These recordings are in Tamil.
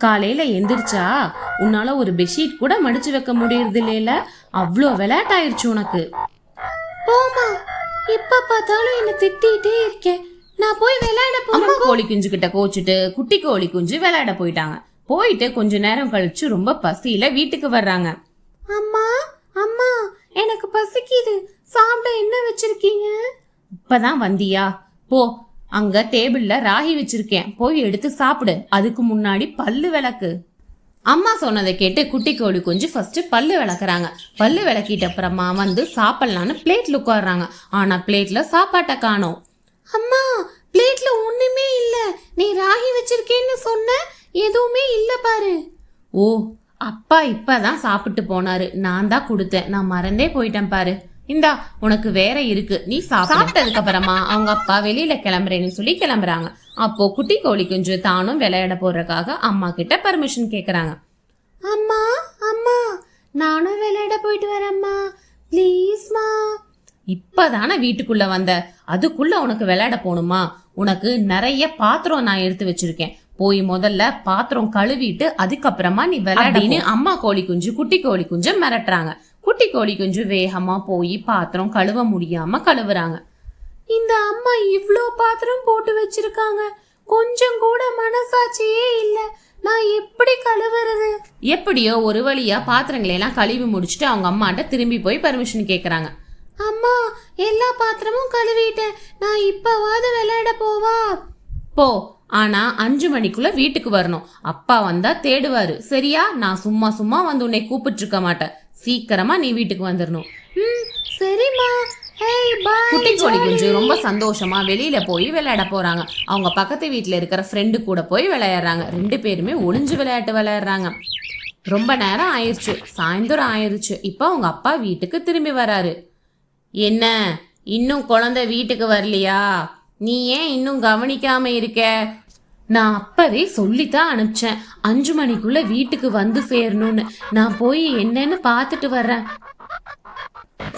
காலையில எந்திரிச்சா உன்னால ஒரு பெட்ஷீட் கூட மடிச்சு வைக்க முடியறது இல்லைல? அவ்வளோ விளையாட்டாயிருச்சு உனக்கு. போமா இப்ப பார்த்தாலும் என்ன திட்டிகிட்டே இருக்கேன். நான் போய் விளையாட அம்மா கோழி குஞ்சு கிட்ட கோச்சிட்டு குட்டி கோழி குஞ்சு விளையாட போயிட்டாங்க. போயிட்டு கொஞ்ச நேரம் கழிச்சு ரொம்ப பசியில வீட்டுக்கு வர்றாங்க. அம்மா அம்மா எனக்கு பசிக்குது. சாப்பிட என்ன வச்சிருக்கீங்க? இப்பதான் வந்தியா? போ அங்க டேபிள்ல ராகி வச்சிருக்கேன். போய் எடுத்து சாப்பிடு. அதுக்கு முன்னாடி பல்லு விளக்கு. அம்மா சொன்னதை கேட்டு குட்டி கோழி குஞ்சு ஃபர்ஸ்ட் பல்லு விளக்குறாங்க. பல்லு விளக்கிட்ட அப்புறமா வந்து சாப்பிடலான்னு பிளேட்ல உட்காடுறாங்க ஆனா பிளேட்ல சாப்பாட்டை காணோம். அம்மா பிளேட்ல ஒண்ணுமே இல்ல. நீ ராகி வச்சிருக்கேன்னு சொன்ன? எதுவுமே இல்ல பாரு. ஓ அப்பா இப்பதான் சாப்பிட்டு போனாரு. நான் தான் கொடுத்தேன். நான் மறந்தே போயிட்டேன் பாரு. இந்தா உனக்கு வேற இருக்கு. நீ சாப்பிட்டதுக்கு அப்புறமா அவங்க அப்பா வெளியில கிளம்புறேன்னு சொல்லி கிளம்புறாங்க. அப்போ குட்டி கோழி குஞ்சு தானும் விளையாட போறதுக்காக அம்மா கிட்ட பர்மிஷன் கேக்குறாங்க. அம்மா அம்மா நானும் விளையாட போயிட்டு வரேம்மா. ப்ளீஸ்மா இப்பதானே வீட்டுக்குள்ள வந்த. அதுக்குள்ள உனக்கு விளையாட போகணுமா உனக்கு நிறைய பாத்திரம் நான் எடுத்து வச்சிருக்கேன். போய் முதல்ல பாத்திரம் கழுவிட்டு அதுக்கப்புறமா நீ விளையாடின்னு அம்மா கோழி குஞ்சு குட்டி கோழி குஞ்சு மிரட்டுறாங்க. குட்டி கோழி குஞ்சு வேகமாக போய் பாத்திரம் கழுவ முடியாமல் கழுவுறாங்க. இந்த அம்மா இவ்வளோ பாத்திரம் போட்டு வச்சிருக்காங்க. கொஞ்சம் கூட மனசாட்சியே இல்லை. நான் எப்படி கழுவுறது? எப்படியோ ஒரு வழியா பாத்திரங்களை எல்லாம் கழுவி முடிச்சுட்டு அவங்க அம்மாட்ட திரும்பி போய் பர்மிஷன் கேட்குறாங்க அம்மா எல்லா பாத்திரமும் கழுவிட்டேன். நான் இப்பவாவது விளையாட போவா? போ. ஆனா அஞ்சு மணிக்குள்ள வீட்டுக்கு வரணும். அப்பா வந்தா தேடுவாரு. சரியா? நான் சும்மா சும்மா வந்து உன்னை கூப்பிட்டு இருக்க மாட்டேன். சீக்கிரமா நீ வீட்டுக்கு வந்துடணும் ம் சரிம்மா. ஹேய் பாய் குட்டி கோழி குஞ்சு ரொம்ப சந்தோஷமா வெளியில போய் விளையாட போறாங்க. அவங்க பக்கத்து வீட்ல இருக்கிற ஃப்ரெண்டு கூட போய் விளையாடுறாங்க. ரெண்டு பேருமே ஒளிஞ்சு விளையாட்டு விளையாடுறாங்க. ரொம்ப நேரம் ஆயிருச்சு. சாயந்தரம் ஆயிருச்சு. இப்போ அவங்க அப்பா வீட்டுக்கு திரும்பி வராரு. என்ன? இன்னும் குழந்தை வீட்டுக்கு வரலையா? நீ ஏன் இன்னும் கவனிக்காம இருக்க? நான் அப்பவே சொல்லித்தான் அனுப்பிச்சேன். அஞ்சு மணிக்குள்ள வீட்டுக்கு வந்து சேரணும்னு. நான் போய் என்னன்னு பார்த்துட்டு வர்றேன்.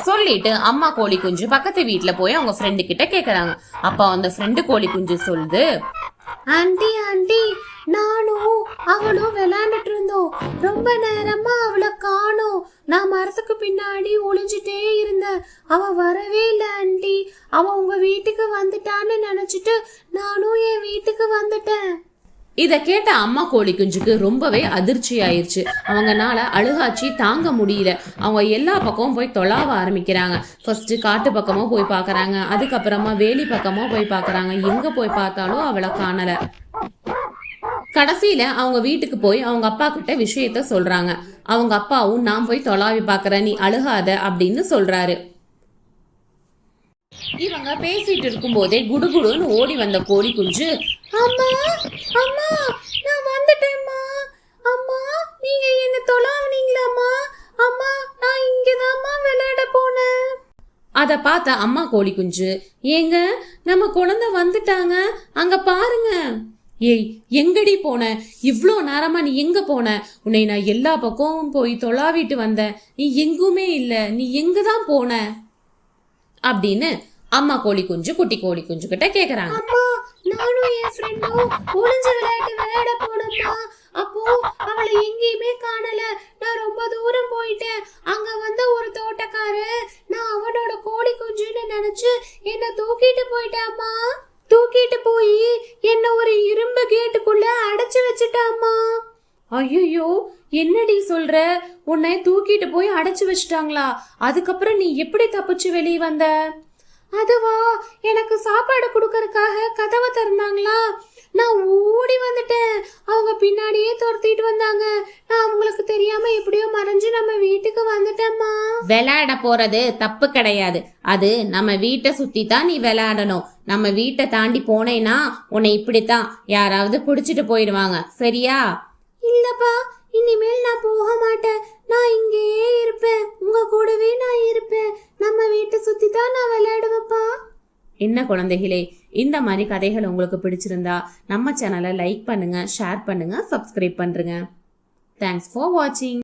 சொல்லிட்டு அம்மா கோழி குஞ்சு பக்கத்து வீட்ல போய் அவங்க ஃப்ரெண்டு கிட்ட கேக்குறாங்க. அப்ப அந்த ஃப்ரெண்டு கோழி குஞ்சு சொல்லுது ஆண்டி ஆண்டி நானும் அவளும் விளையாண்டுட்டு இருந்தோம். ரொம்ப நேரமா அவளை நான் மரத்துக்கு பின்னாடி ஒளிஞ்சிட்டே இருந்தேன். அவ வரவே இல்லை ஆண்டி. அவ உங்க வீட்டுக்கு வந்துட்டான்னு நினைச்சிட்டு நானும் என் வீட்டுக்கு வந்துட்டேன். இதை கேட்ட அம்மா கோழி குஞ்சுக்கு ரொம்பவே அதிர்ச்சி ஆயிடுச்சு அவங்கனால அழுகாச்சி தாங்க முடியல. அவங்க எல்லா பக்கமும் போய் தொலாவ ஆரம்பிக்கிறாங்க. ஃபர்ஸ்ட் காட்டு பக்கமும் போய் பார்க்கறாங்க. அதுக்கப்புறமா வேலி பக்கமும் போய் பார்க்குறாங்க. எங்கே போய் பார்த்தாலும் அவளை காணலை. கடைசியில அவங்க வீட்டுக்கு போய் அவங்க அப்பா கிட்ட விஷயத்த சொல்றாங்க. அவங்க அப்பாவும் நான் போய் தொலாவி பார்க்குறேன் நீ அழுகாத அப்படின்னு சொல்றாரு. இவங்க பேசிட்டு இருக்கும்போதே குடுகுடுன்னு ஓடி வந்த கோழி குஞ்சு அம்மா அம்மா நான் வந்துட்டேம்மா. அம்மா நீங்க என்ன தொலாவுனீங்களாம்மா. அம்மா நான் இங்கதாம்மா விளையாட போனேன். அத பார்த்த அம்மா கோழி குஞ்சு ஏங்க நம்ம குழந்தை வந்துட்டாங்க. அங்க பாருங்க. ஏய் எங்கடி போன? இவ்ளோ நேரமா நீ எங்க போன? உன்னை நான் எல்லா பக்கமும் போய் தொலாவிட்டு வந்தேன். நீ எங்குமே இல்ல. நீ எங்கே தான் போன? அப்படின்னு அம்மா கோழி குஞ்சு குட்டி கோழி குஞ்சு கிட்ட கேக்குறாங்க. அம்மா நானும் என் ஃப்ரெண்டும் ஒளிஞ்சு விளையாட்டு விளையாட போனோம்மா. அப்போ அவளை எங்கேயுமே காணல. நான் ரொம்ப தூரம் போயிட்டேன். அங்க வந்த ஒரு தோட்டக்காரன் நான் அவனோட கோழி குஞ்சுன்னு நினைச்சு என்ன தூக்கிட்டு போயிட்டாம்மா. தூக்கிட்டு போய் என்ன ஒரு இரும்பு கேட்டுக்குள்ள அடைச்சு வச்சுட்டாமா ஐயோ என்னடி சொல்ற? உன்னை தூக்கிட்டு போய் அடைச்சு வச்சுட்டாங்களா? அதுக்கப்புறம் நீ எப்படி தப்பிச்சு வெளியே வந்த? அதுவா எனக்கு சாப்பாடு கொடுக்கறதுக்காக கதவை திறந்தாங்களா? நான் ஓடி வந்துட்டேன் அவங்க பின்னாடியே துரத்திட்டு வந்தாங்க. நான் அவங்களுக்கு தெரியாம எப்படியோ மறைஞ்சு நம்ம வீட்டுக்கு வந்துட்டேம்மா. விளையாட போறது தப்பு கிடையாது. அது நம்ம வீட்டை சுத்தி தான் நீ விளையாடணும். நம்ம வீட்டை தாண்டி போனேன்னா உன்னை இப்படித்தான் யாராவது பிடிச்சிட்டு போயிடுவாங்க. சரியா? இல்லப்பா குழந்தைகளே இந்த மாதிரி கதைகள் உங்களுக்கு பிடிச்சிருந்தா நம்ம சேனலை லைக் பண்ணுங்க ஷேர் பண்ணுங்க சப்ஸ்கிரைப் பண்ணுங்க தேங்க்ஸ் ஃபார் வாட்சிங்